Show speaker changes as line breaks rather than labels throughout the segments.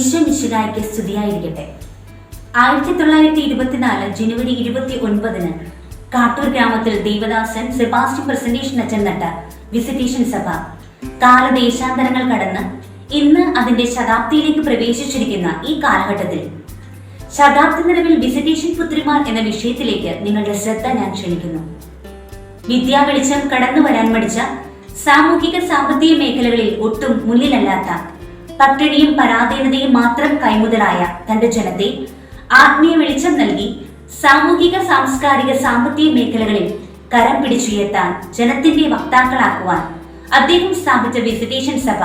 മിശിഹായ്ക്ക് സ്തുതിയായിരിക്കട്ടെ. ആയിരത്തി തൊള്ളായിരത്തി ഇരുപത്തിനാല് ജനുവരി ഇരുപത്തി ഒൻപതിന് കാട്ടൂർ ഗ്രാമത്തിൽ ദേവദാസൻ സെബാസ്റ്റ്യൻ പ്രസന്റേഷൻ അച്ഛൻ നട്ട വിസിറ്റേഷൻ സഭ കാലദേശാന്തരങ്ങൾ കടന്ന് ഇന്ന് അതിന്റെ ശതാബ്ദിയിലേക്ക് പ്രവേശിച്ചിരിക്കുന്ന ഈ കാലഘട്ടത്തിൽ. ശതാബ്ദി നിലവിൽ വിസിറ്റേഷൻ പുത്രിമാർ എന്ന വിഷയത്തിലേക്ക് നിങ്ങളുടെ ശ്രദ്ധ ഞാൻ ക്ഷണിക്കുന്നു. വിദ്യാ വെളിച്ചം കടന്നു വരാൻ മടിച്ച സാമൂഹിക സാമ്പത്തിക മേഖലകളിൽ ഒട്ടും മുന്നിലല്ലാത്ത പട്ടിണിയും പരാധീനതയും മാത്രം കൈമുതലായ തന്റെ ജനത്തെ ആത്മീയ വെളിച്ചം നൽകി സാമൂഹിക സാംസ്കാരിക സാമ്പത്തിക മേഖലകളിൽ കരം പിടിച്ചുയർത്താൻ ജനത്തിന്റെ വക്താക്കളാക്കുവാൻ അദ്ദേഹം സ്ഥാപിച്ച വിസിറ്റേഷൻ സഭ.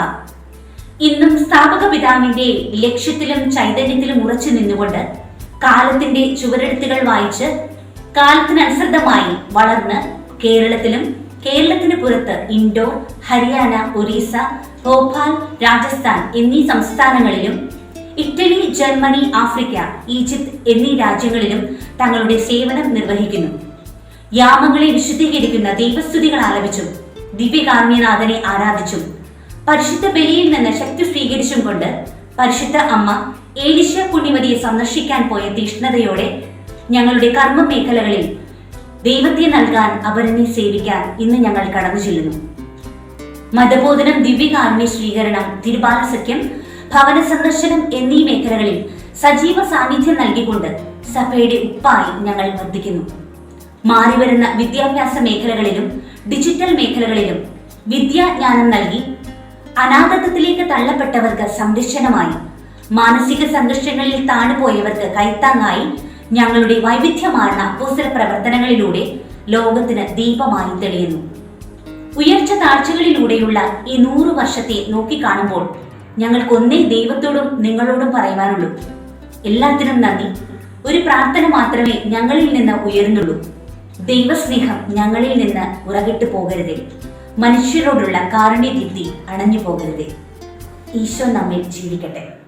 ഇന്നും സ്ഥാപക പിതാവിന്റെ ലക്ഷ്യത്തിലും ചൈതന്യത്തിലും ഉറച്ചു നിന്നുകൊണ്ട് കാലത്തിന്റെ ചുവരെടുത്തുകൾ വായിച്ച് കാലത്തിനനുസൃതമായി വളർന്ന് കേരളത്തിലും കേരളത്തിന് പുറത്ത് ഇൻഡോർ ഹരിയാന ഒറീസ ഭോപ്പാൽ രാജസ്ഥാൻ എന്നീ സംസ്ഥാനങ്ങളിലും ഇറ്റലി ജർമ്മനി ആഫ്രിക്ക ഈജിപ്ത് എന്നീ രാജ്യങ്ങളിലും തങ്ങളുടെ സേവനം നിർവഹിക്കുന്നു. യാമങ്ങളെ വിശുദ്ധീകരിക്കുന്ന ദൈവസ്തുതികൾ ആലപിച്ചും ദിവ്യകാമ്യനാഥനെ ആരാധിച്ചും പരിശുദ്ധ ബലിയിൽ നിന്ന് ശക്തി സ്വീകരിച്ചും കൊണ്ട് പരിശുദ്ധ അമ്മ ഏലിശ പുണ്യമതിയെ സന്ദർശിക്കാൻ പോയ തീഷ്ണതയോടെ ഞങ്ങളുടെ കർമ്മ മേഖലകളിൽ ദൈവത്തെ നൽകാൻ അവരനെ സേവിക്കാൻ ഇന്ന് ഞങ്ങൾ കടന്നു ചെല്ലുന്നു മതബോധനം ദിവ്യകാരുണ്യ സ്വീകരണം തിരുബാല സഖ്യം ഭവന സന്ദർശനം എന്നീ മേഖലകളിൽ സജീവ സാന്നിധ്യം നൽകിക്കൊണ്ട് സഭയുടെ ഉപ്പായി ഞങ്ങൾ വർദ്ധിക്കുന്നു. മാറിവരുന്ന വിദ്യാഭ്യാസ മേഖലകളിലും ഡിജിറ്റൽ മേഖലകളിലും വിദ്യാജ്ഞാനം നൽകി അനാഥത്വത്തിലേക്ക് തള്ളപ്പെട്ടവർക്ക് സംരക്ഷണമായി മാനസിക സംഘർഷങ്ങളിൽ താണുപോയവർക്ക് കൈത്താങ്ങായി ഞങ്ങളുടെ വൈവിധ്യമാർന്ന അപ്പോസ്തല പ്രവർത്തനങ്ങളിലൂടെ ലോകത്തിന് ദീപമായി തെളിയുന്നു. ഉയർച്ച താഴ്ചകളിലൂടെയുള്ള ഈ നൂറു വർഷത്തെ നോക്കിക്കാണുമ്പോൾ ഞങ്ങൾക്കൊന്നേ ദൈവത്തോടും നിങ്ങളോടും പറയുവാനുള്ളൂ. എല്ലാത്തിനും നന്ദി. ഒരു പ്രാർത്ഥന മാത്രമേ ഞങ്ങളിൽ നിന്ന് ഉയരുന്നുള്ളൂ. ദൈവസ്നേഹം ഞങ്ങളിൽ നിന്ന് ഉറകിട്ട് പോകരുതേ. മനുഷ്യരോടുള്ള കാരുണ്യദീപ്തി അണഞ്ഞു പോകരുതേ. ഈശോ നമ്മിൽ ജീവിക്കട്ടെ.